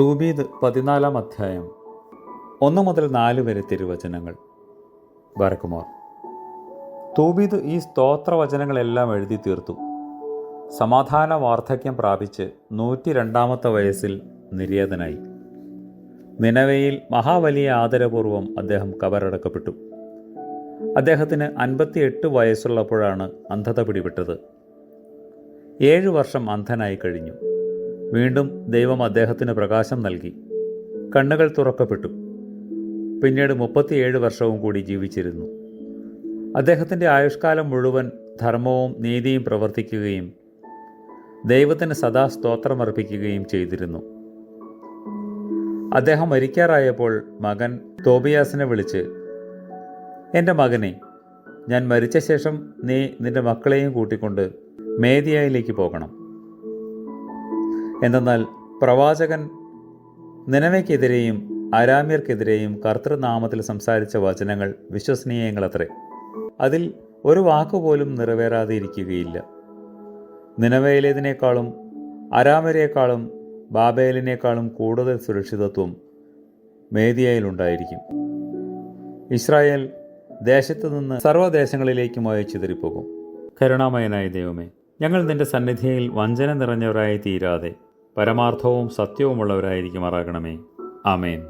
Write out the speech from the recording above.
തൂബീദ് പതിനാലാം അധ്യായം ഒന്ന് മുതൽ നാല് വരെ തിരുവചനങ്ങൾ. ബരക്കുമാർ തൂബീദ് ഈ സ്തോത്രവചനങ്ങളെല്ലാം എഴുതി തീർത്തു. സമാധാന വാർദ്ധക്യം പ്രാപിച്ച് നൂറ്റി രണ്ടാമത്തെ വയസ്സിൽ നിര്യാതനായി. നിലവയിൽ മഹാവലിയ ആദരപൂർവം അദ്ദേഹം കബറടക്കപ്പെട്ടു. അദ്ദേഹത്തിന് അൻപത്തിയെട്ട് വയസ്സുള്ളപ്പോഴാണ് അന്ധത പിടിപെട്ടത്. ഏഴു വർഷം അന്ധനായി കഴിഞ്ഞു. വീണ്ടും ദൈവം അദ്ദേഹത്തിന് പ്രകാശം നൽകി. കണ്ണുകൾ തുറക്കപ്പെട്ടു. പിന്നീട് മുപ്പത്തിയേഴ് വർഷവും കൂടി ജീവിച്ചിരുന്നു. അദ്ദേഹത്തിന്റെ ആയുഷ്കാലം മുഴുവൻ ധർമ്മവും നീതിയും പ്രവർത്തിക്കുകയും ദൈവത്തിന് സദാ സ്തോത്രമർപ്പിക്കുകയും ചെയ്തിരുന്നു. അദ്ദേഹം മരിക്കാറായപ്പോൾ മകൻ തോബിയാസിനെ വിളിച്ച് എന്റെ മകനെ ഞാൻ മരിച്ച ശേഷം നീ നിന്റെ മക്കളെയും കൂട്ടിക്കൊണ്ട് മേദിയയിലേക്ക് പോകണം. എന്തെന്നാൽ പ്രവാചകൻ നിലവയ്ക്കെതിരെയും അരാമ്യർക്കെതിരെയും കർത്തൃനാമത്തിൽ സംസാരിച്ച വചനങ്ങൾ വിശ്വസനീയങ്ങളത്രേ. അതിൽ ഒരു വാക്കുപോലും നിറവേറാതെ ഇരിക്കുകയില്ല നിലവയിലേതിനേക്കാളും അരാമരേക്കാളും ബാബേലിനേക്കാളും കൂടുതൽ സുരക്ഷിതത്വം മേദിയയിലുണ്ടായിരിക്കും. ഇസ്രായേൽ ദേശത്തു നിന്ന് സർവദേശങ്ങളിലേക്കുമായി ചിതറിപ്പോകും. കരുണാമയനായ ദൈവമേ ഞങ്ങൾ നിന്റെ സന്നിധിയിൽ വഞ്ചന നിറഞ്ഞവരായി തീരാതെ പരമാർത്ഥവും സത്യവുമുള്ളവരായിരിക്കുമാറാകണമേ. ആമേൻ.